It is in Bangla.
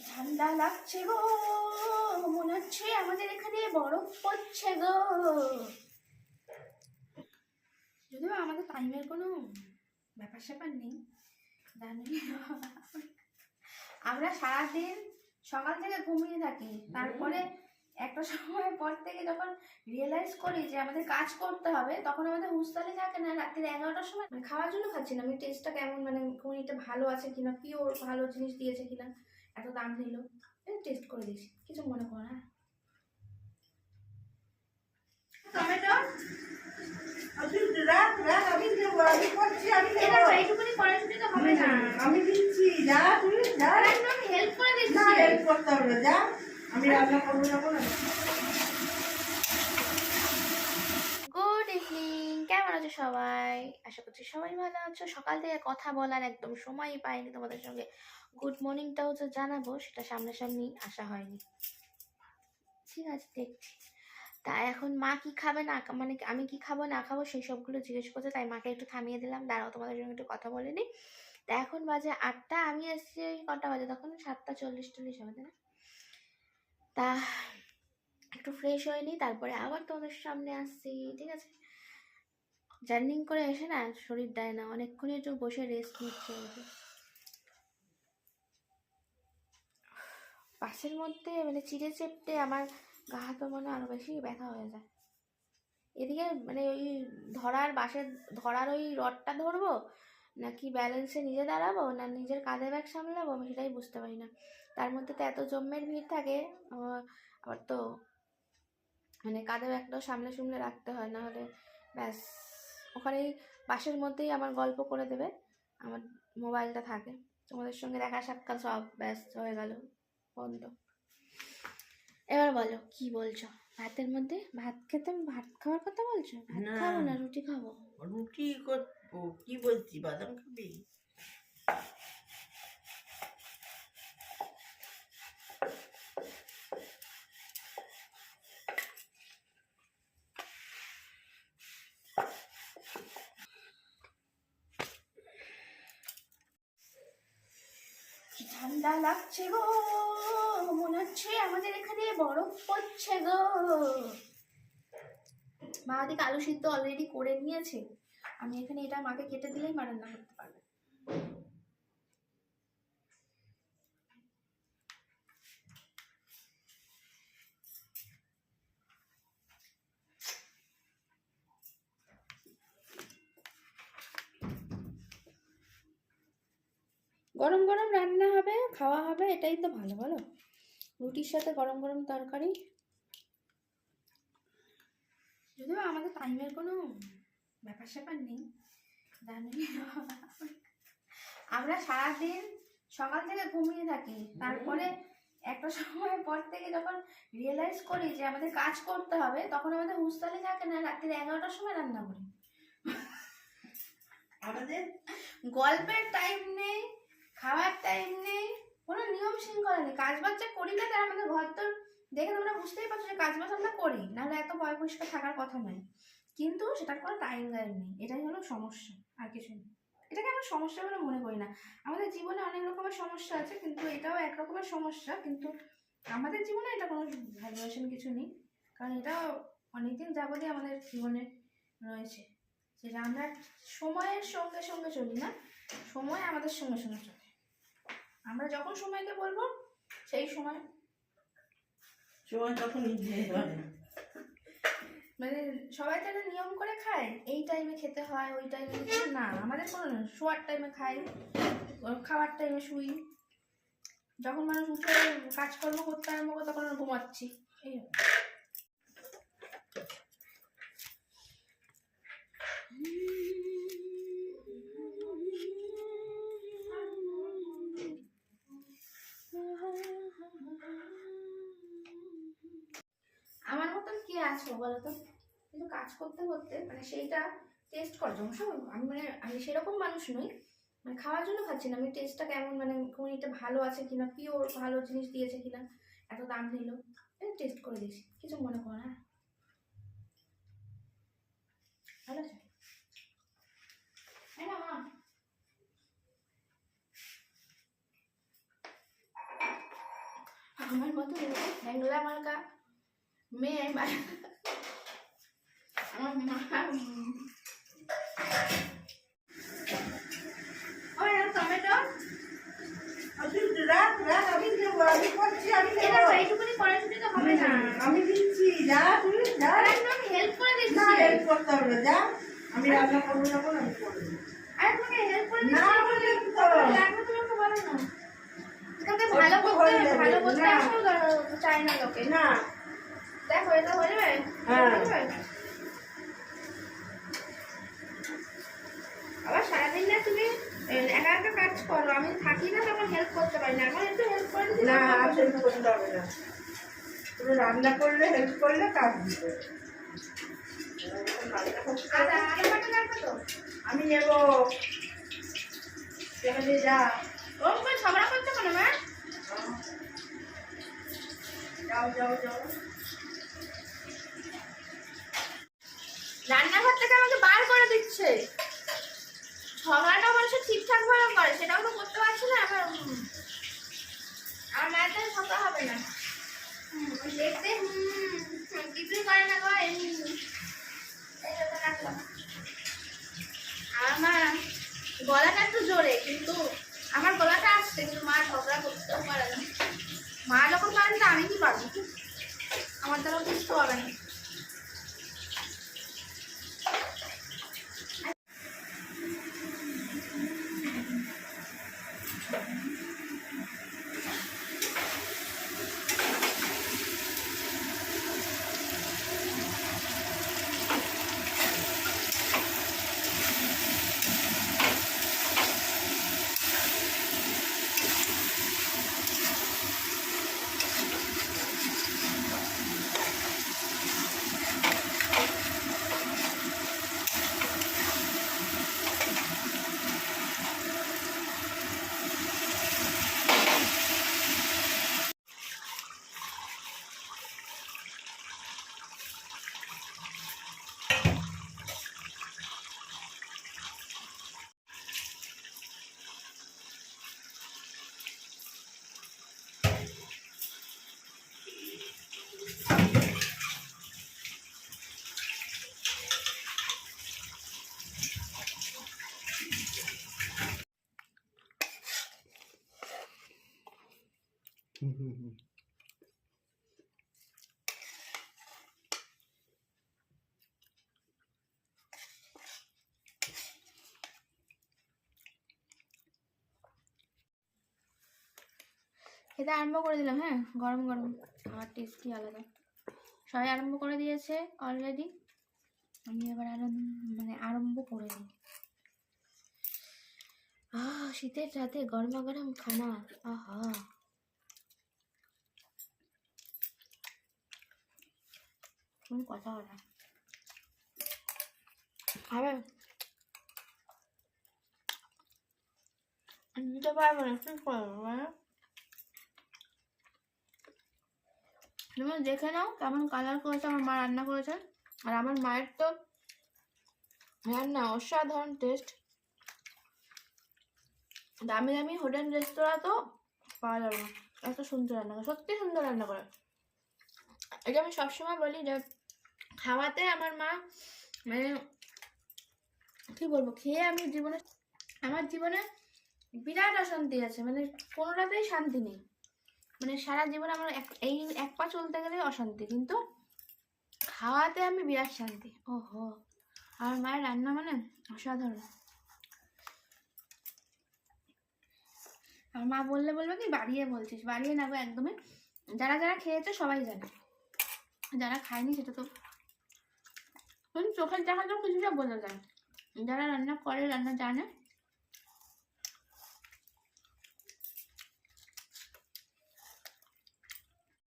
ঠান্ডা লাগছে গো? মনে হচ্ছে আমাদের এখানে বরফ পড়ছে গো। যদিও আমাদের টাইমের কোনো ব্যাপার স্যাপার নেই। জানি আমরা সারাদিন সকাল থেকে ঘুমিয়ে থাকি। তারপরে একটা সময় পর থেকে যখন রিয়েলাইজ করি যে আমাদের কাজ করতে হবে, তখন আমাদের হুঁশতালি থাকে না রাত্রির এগারোটার সময়। মানে খাওয়ার জন্য খাচ্ছি না। আমি টেস্টটা কেমন? মানে কোনটা ভালো আছে কিনা? পিওর ভালো জিনিস দিয়েছে কিনা? এত দাম নিল। টেস্ট করে দিস কিছু মনে করো না। আমি দিচ্ছি যা তুই যা। হেল্প করে দিচ্ছি। না হেল্প করতে হবে যা। আমি রান্না করব না গুড ইভিনিং কেমন আছো সবাই? আশা করছি সবাই ভালো আছো। সকাল থেকে কথা বলার একদম সময়ই পাইনি তোমাদের সঙ্গে। গুড মর্নিংটাও যে জানাব, সেটা সামনাসামনি আসা হয়নি। ঠিক আছে, দেখছি। তা এখন মা কি খাবে না মানে আমি কি খাব, না খাব, সেই সবগুলো জিজ্ঞেস করছে, তাই মাকে একটু থামিয়ে দিলাম। দাঁড়াও, তোমাদের সঙ্গে একটু কথা বলে নিই। তা এখন বাজে আটটা, আমি ওই কটা বাজে, তখন সাতটা চল্লিশ টল্লিশ হবে না? তা একটু ফ্রেশ হয়ে নিই, তারপরে আবার তোমাদের সামনে আসছি, ঠিক আছে? জার্নিং করে এসে না শরীর দেয় না, অনেকক্ষণই একটু বসে রেস্ট নিচ্ছে বাসের মধ্যে মানে চিড়ে চেপটে আমার গা হাতে মনে হয় আরও বেশি ব্যথা হয়ে যায়। এদিকে মানে ওই ধরার বাসের ধরার ওই রডটা ধরবো, নাকি ব্যালেন্সে নিজে দাঁড়াবো, না নিজের কাঁধে ব্যাগ সামলাবো, আমি সেটাই বুঝতে পারি না। তার মধ্যে তো এত জম্মের ভিড় থাকে আবার তো মানে কাঁধে ব্যাগটাও সামনে সামনে রাখতে হয় না হলে ব্যাস। ওখানেই বাসের মধ্যেই আমার গল্প করে দেবে। আমার মোবাইলটা থাকে। তোমাদের সঙ্গে দেখা সাক্ষাৎ সব ব্যস্ত হয়ে গেল। বন্ধ। এবার বলো কি বলছো? ভাতের মধ্যে ভাত খেতে ভাত খাওয়ার কথা বলছো? ভাত। খাব না রুটি খাব? রুটি করব। কি বলছি বাদাম খাবি? কি ঠান্ডা লাগছে গো, মনে হচ্ছে আমাদের এখানে বরফ পড়ছে গো। মা দিকে আলু সিদ্ধ অলরেডি করে নিয়েছে। আমি এখানে এটা মাকে কেটে দিলেই মা রান্না করতে পারবে। গরম গরম রান্না হবে খাওয়া হবে এটাই তো ভালো বলো? রুটির সাথে গরম গরম তরকারি? যদিও আমাদের টাইমের কোনো ব্যাপার স্যাপার নেই। জানি আমরা সারাদিন সকাল থেকে ঘুমিয়ে থাকি। তারপরে একটা সময় পর থেকে যখন রিয়েলাইজ করি যে আমাদের কাজ করতে হবে তখন আমাদের হুঁশতালি থাকে না রাত্রির এগারোটার সময় রান্না করি। আমাদের গল্পের টাইম নেই। খাওয়ার টাইম নেই কোনো নিয়ম শৃঙ্খলা নেই কাজ যা করি না, তার আমাদের ঘর তো দেখে তোমরা বুঝতেই পারছ যে কাজ বাজ আমরা করি। নাহলে এত পয় পরিষ্কার থাকার কথা নয়। কিন্তু সেটার কোনো টাইম গাইড নেই। এটাই হলো সমস্যা, আর কিছু নেই। এটাকে আমরা সমস্যা বলে মনে করি না। আমাদের জীবনে অনেক রকমের সমস্যা আছে, কিন্তু এটাও এক রকমের সমস্যা। কিন্তু আমাদের জীবনে এটা কোনো ভ্যালুয়েশন কিছু নেই। কারণ এটা অনেকদিন যাবতই আমাদের জীবনে রয়েছে। যেটা আমরা সময়ের সঙ্গে সঙ্গে চলি না। সময় আমাদের সঙ্গে সঙ্গে চলে। আমরা যখন সময়কে বলব সেই সময়। সময় তখন মানে সবাই তো একটা নিয়ম করে খায় এই টাইমে খেতে হয় ওই টাইমে না আমাদের কোনো না শোয়ার টাইমে খাই খাওয়ার টাইমে শুই। যখন মানুষ উঠে কাজকর্ম করতে আরম্ভ করে তখন আমরা ঘুমাচ্ছি। এই হলো। আমার মতন কি আছো বলো তো কিন্তু কাজ করতে করতে মানে সেইটা টেস্ট করার জন্য সব আমি মানে আমি সেরকম মানুষ নই। মানে খাওয়ার জন্য খাচ্ছি না। আমি টেস্টটা কেমন মানে কোনটা ভালো আছে কিনা পিওর ভালো জিনিস দিয়েছে কিনা এত দাম নিল। টেস্ট করে দিয়েছি। কিছু মনে করো না। ভালো আছে? নাও, নাও। আমার মতো হ্যাংলা মার্কা মেয়ে আমার মা টমেটো আমি দিচ্ছি যা তুই যা হেল্প করে দিচ্ছি না হেল্প করতে হবে যা আমি রান্না করব না আমি করব আর তোমাকে হেল্প করে না বলে তো লাগবে তুমি বলো না ভালো করতে ভালো করতে আসো চায় না লোকে না দেখো এটা হয়ে যাবে? হ্যাঁ। যাবে? আবার সারাদিন না তুমি একা একা কাজ করো আমি থাকি না তখন হেল্প করতে পারি না। এখন একটু হেল্প করে দিচ্ছি না আর হেল্প করতে হবে না। তুমি রান্না করলে হেল্প করলে কাজ দিবে করতে আমি নেব। যা। ও ঝগড়া করছ কেন মা? যাও যাও যাও। রান্নাঘর থেকে আমাকে বার করে দিচ্ছে। ঝগড়াটা মানুষ ঠিকঠাক ভাবে করে সেটাও তো করতে পারছি না আবার আমার মায়ের কাছে ঝগড়া হবে না। দেখতে কিছুই করে না আমার গলাটা একটু জোরে কিন্তু আমার গলাটা আসছে কিন্তু মা ঝগড়া করতেও পারে না। মা যখন পারেন তা আমি কি পারব। আমার দ্বারা কিছু হবে না। খেতে আরম্ভ করে দিলাম হ্যাঁ? গরম গরম। আমার টেস্টই আলাদা। সবাই আরম্ভ করে দিয়েছে অলরেডি আমি এবার আরম্ভ মানে আরম্ভ করে দিই। আহ, শীতের রাতে গরমা গরম খানা। আহা। কোনো কথা হয় পারব না? তুমি দেখে নাও কেমন কালার করেছে আমার মা রান্না করেছে আর আমার মায়ের তো রান্না অসাধারণ টেস্ট দামি দামি হোটেল রেস্তোরাঁ তো পাওয়া যাবে না এত সুন্দর রান্না করে সত্যি সুন্দর রান্না করে এটা আমি সবসময় বলি যে খাওয়াতে আমার মা মানে কি বলব, খেয়ে আমি জীবনে, আমার জীবনে বিরাট অশান্তি আছে মানে কোনোটাতেই শান্তি নেই। মানে সারা জীবনে আমার এক, এই এক পা চলতে গেলে অশান্তি, কিন্তু খাওয়াতে আমি বিরাট শান্তি। ওহো, আমার মায়ের রান্না মানে অসাধারণ। আর মা বললে বলবে কি, বাড়িয়ে বলছিস, বাড়িয়ে না গো একদমই। যারা যারা খেয়েছে সবাই জানে। যারা খায়নি সেটা তো কিন্তু চোখের দেখাতেও কিছুটা বোঝা যায়। যারা রান্না করে রান্না জানে